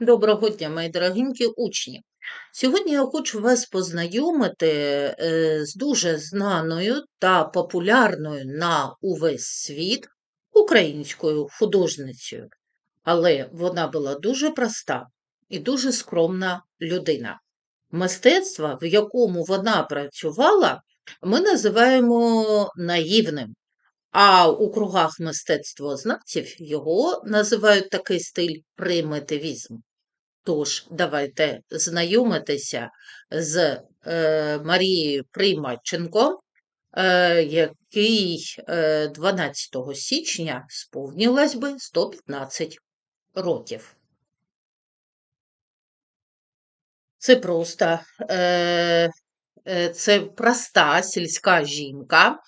Доброго дня, мої дорогенькі учні. Сьогодні я хочу вас познайомити е, з дуже знаною та популярною на увесь світ українською художницею. Але вона була дуже проста і дуже скромна людина. Мистецтво, в якому вона працювала, ми називаємо наївним. А у кругах мистецтвознавців його називають такий стиль примітивізм. Тож, давайте знайомитися з е, Марією Приймаченко, е, який е, 12 січня сповнилось би 115 років. Це просто е, е, це проста сільська жінка,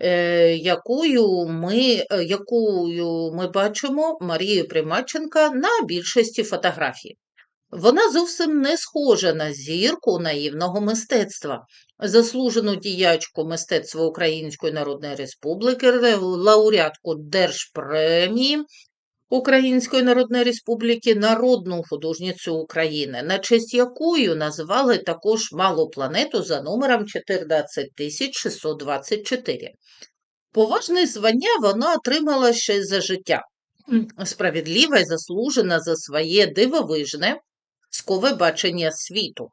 е, якою ми, е, якою ми бачимо Марію Примаченка на більшості фотографій. Вона зовсім не схожа на зірку наївного мистецтва, заслужену діячку мистецтва Української Народної Республіки, лауреатку Держпремії Української Народної Республіки, народну художницю України, на честь якою називали також малу планету за номером 14624. Поважне звання вона отримала ще за життя. Справедлива і заслужена за своє дивовижне скове бачення світу.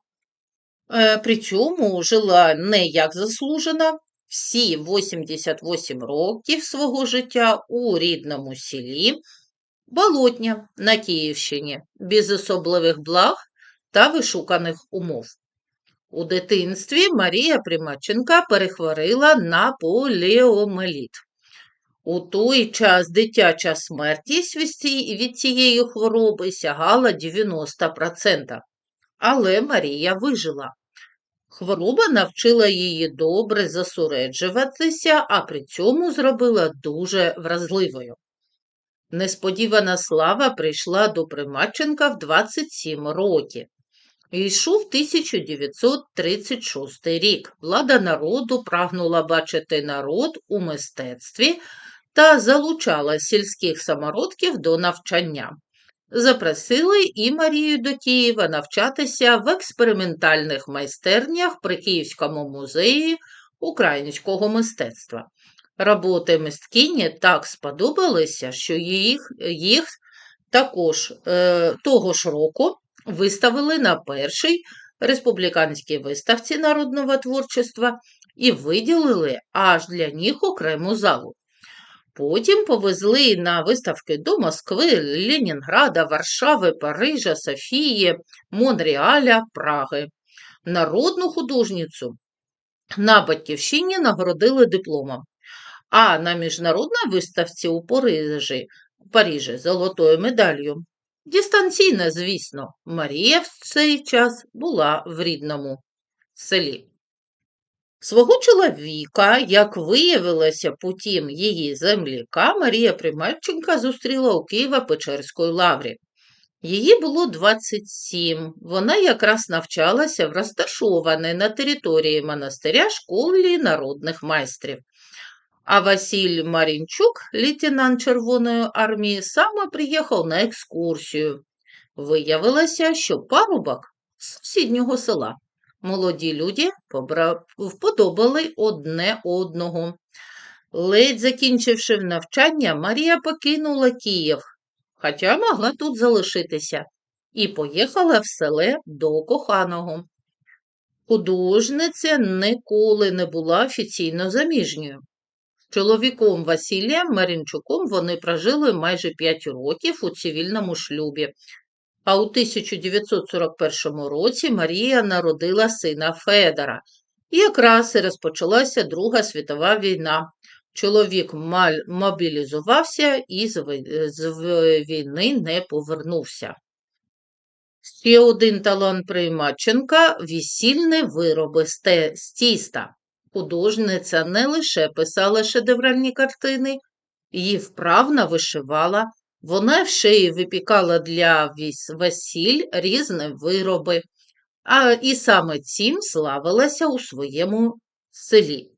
Е, При цьому жила не як заслужена, всі 88 років свого життя у рідному селі Болотня на Київщині, без особливих благ та вишуканих умов. У дитинстві Марія Примаченка перехворила на поліомеліт. У той час дитяча смертність від цієї хвороби сягала 90%. Але Марія вижила. Хвороба навчила її добре засуреджуватися, а при цьому зробила дуже вразливою. Несподівана слава прийшла до Примаченка в 27 років. Йшов 1936 рік. Влада народу прагнула бачити народ у мистецтві та залучала сільських самородків до навчання. Запросили і Марію до Києва навчатися в експериментальних майстернях при Київському музеї українського мистецтва. Роботи мисткині так сподобалися, що їх їх також е, того ж року виставили на першій республіканській виставці народного творчества і виділили аж для них окрему залу. Потім повезли на виставки до Москви, Ленінграда, Варшави, Парижа, Софії, Монреаля, Праги. Народну художницю на Батьківщині нагородили дипломом, а на міжнародній виставці у Парижі, Парижі золотою медаллю. Дистанційно, звісно, Марія в цей час була в рідному селі. Свого чоловіка, як виявилося потім її земляка, Марія Примальченка зустріла у Києво-Печерської лаврі. Її було 27. Вона якраз навчалася в розташованій на території монастиря школі народних майстрів. А Василь Марінчук, лейтенант Червоної армії, саме приїхав на екскурсію. Виявилося, що парубок з сусіднього села. Молоді люди вподобали одне одного. Ледь закінчивши навчання, Марія покинула Київ, хоча могла тут залишитися, і поїхала в селе до коханого. Художниця ніколи не була офіційно заміжньою. Чоловіком Василієм Марінчуком вони прожили майже 5 років у цивільному шлюбі, а у 1941 році Марія народила сина Федора. І якраз і розпочалася Друга світова війна. Чоловік мобілізувався і з війни не повернувся. Ще один талант Приймаченка весільні вироби з тіста. Художниця не лише писала шедевральні картини, її вправно вишивала, вона ще й випікала для весіль різні вироби, а і саме цим славилася у своєму селі.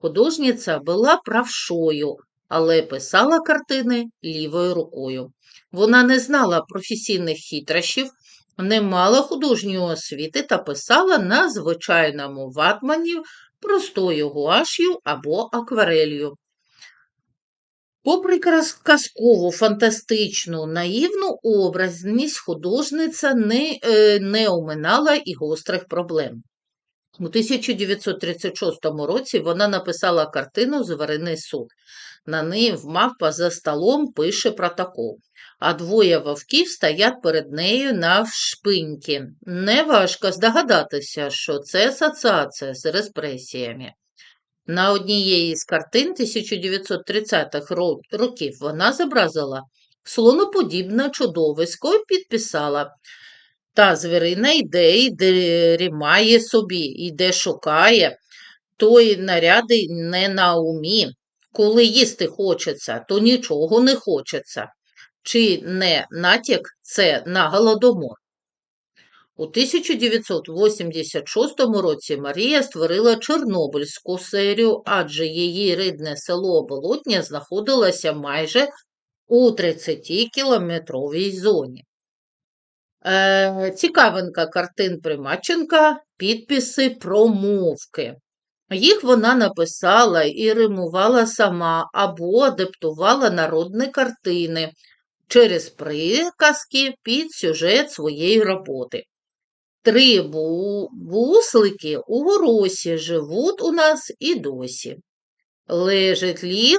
Художниця була правшою, але писала картини лівою рукою. Вона не знала професійних хитрощів, не мала художньої освіти та писала на звичайному ватмані простою гуаш'ю або акварелью. Попри казкову, фантастичну, наївну образність, художниця не, е, не оминала і гострих проблем. У 1936 році вона написала картину Зварений суд. На неї мавпа за столом пише протокол, а двоє вовків стоять перед нею навшпиньки. Неважко здогадатися, що це асоціація з репресіями. На однієї з картин 1930-х років вона зобразила слоноподібне чудовисько і підписала та звірина йде, йде, рімає собі, йде шукає, той наряди не на умі. Коли їсти хочеться, то нічого не хочеться. Чи не натяк це на голодомор? У 1986 році Марія створила Чорнобильську серію, адже її рідне село Болотня знаходилося майже у 30-кілометровій зоні. Е, цікавинка картин Примаченка, підписи промовки. Їх вона написала і римувала сама або адаптувала народні картини через приказки під сюжет своєї роботи. Три бу- буслики у горосі живуть у нас і досі. Лежить ліг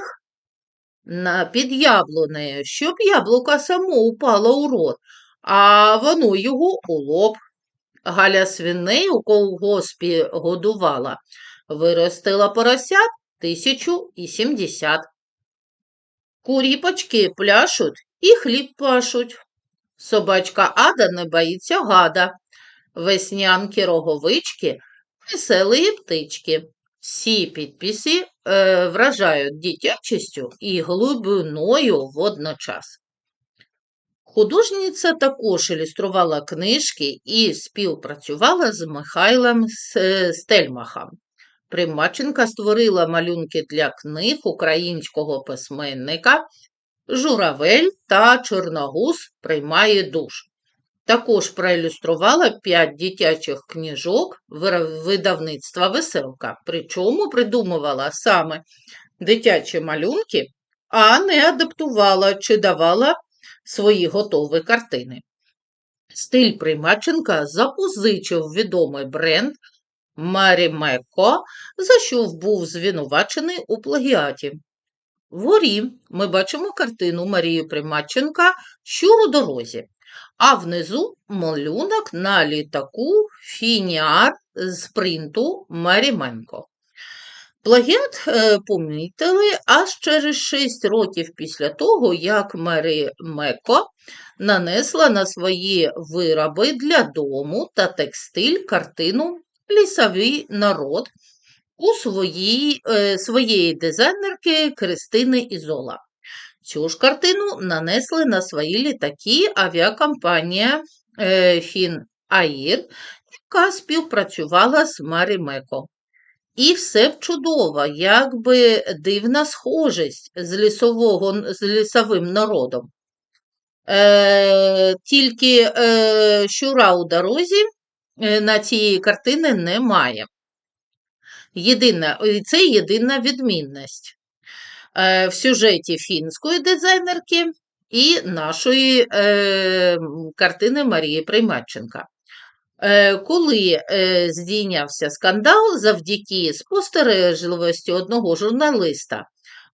на, під яблунею, щоб яблука само упало у рот, а воно його у лоб. Галя свиней у колгоспі годувала, виростила поросят тисячу і сімдесят. Куріпочки пляшуть і хліб пашуть. Собачка Ада не боїться гада. Веснянки роговички, веселі птички. Всі підписи е, вражають дитячістю і глибиною водночас. Художниця також ілюструвала книжки і співпрацювала з Михайлом Стельмахом. Примаченка створила малюнки для книг українського письменника Журавель та Чорногуз приймає душ. Також проілюструвала п'ять дитячих книжок видавництва Веселка, причому придумувала саме дитячі малюнки, а не адаптувала чи давала свої готові картини. Стиль Примаченка запозичив відомий бренд Марімеко, за що був звинувачений у плагіаті. Вгорі ми бачимо картину Марії Примаченка «Щур у дорозі, а внизу малюнок на літаку Фініар з принту Маріменко. Плагіат е, помітили аж через 6 років після того, як Мері Меко нанесла на свої вироби для дому та текстиль картину Лісовий народ у своїй, е, своєї дизайнерки Кристини Ізола. Цю ж картину нанесли на свої літаки авіакомпанія е, Фін Аїр, яка співпрацювала з Марімеко. І все б чудово, якби дивна схожість з, лісового, з лісовим народом. Е, тільки е, щура у дорозі е, на цієї картини немає. Єдина, це єдина відмінність в сюжеті фінської дизайнерки і нашої е, картини Марії Приймаченка. Е, Коли е, здійнявся скандал завдяки спостережливості одного журналиста,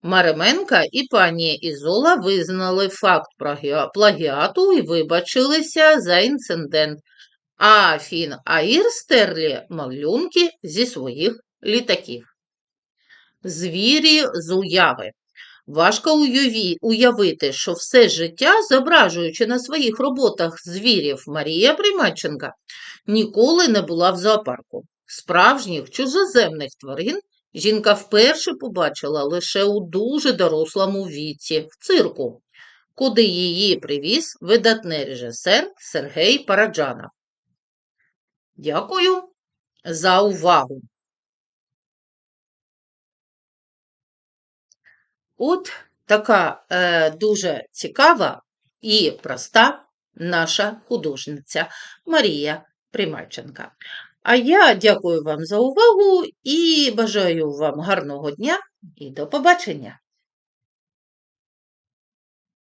Маременка і пані Ізола визнали факт плагіату і вибачилися за інцидент, а Фін Аїр стерли малюнки зі своїх літаків. Звірі з уяви. Важко уявити, що все життя, зображуючи на своїх роботах звірів Марія Примаченка, ніколи не була в зоопарку. Справжніх чужоземних тварин жінка вперше побачила лише у дуже дорослому віці в цирку, куди її привіз видатний режисер Сергій Параджанов. Дякую за увагу! От така е, дуже цікава і проста наша художниця Марія Примальченка. А я дякую вам за увагу і бажаю вам гарного дня і до побачення!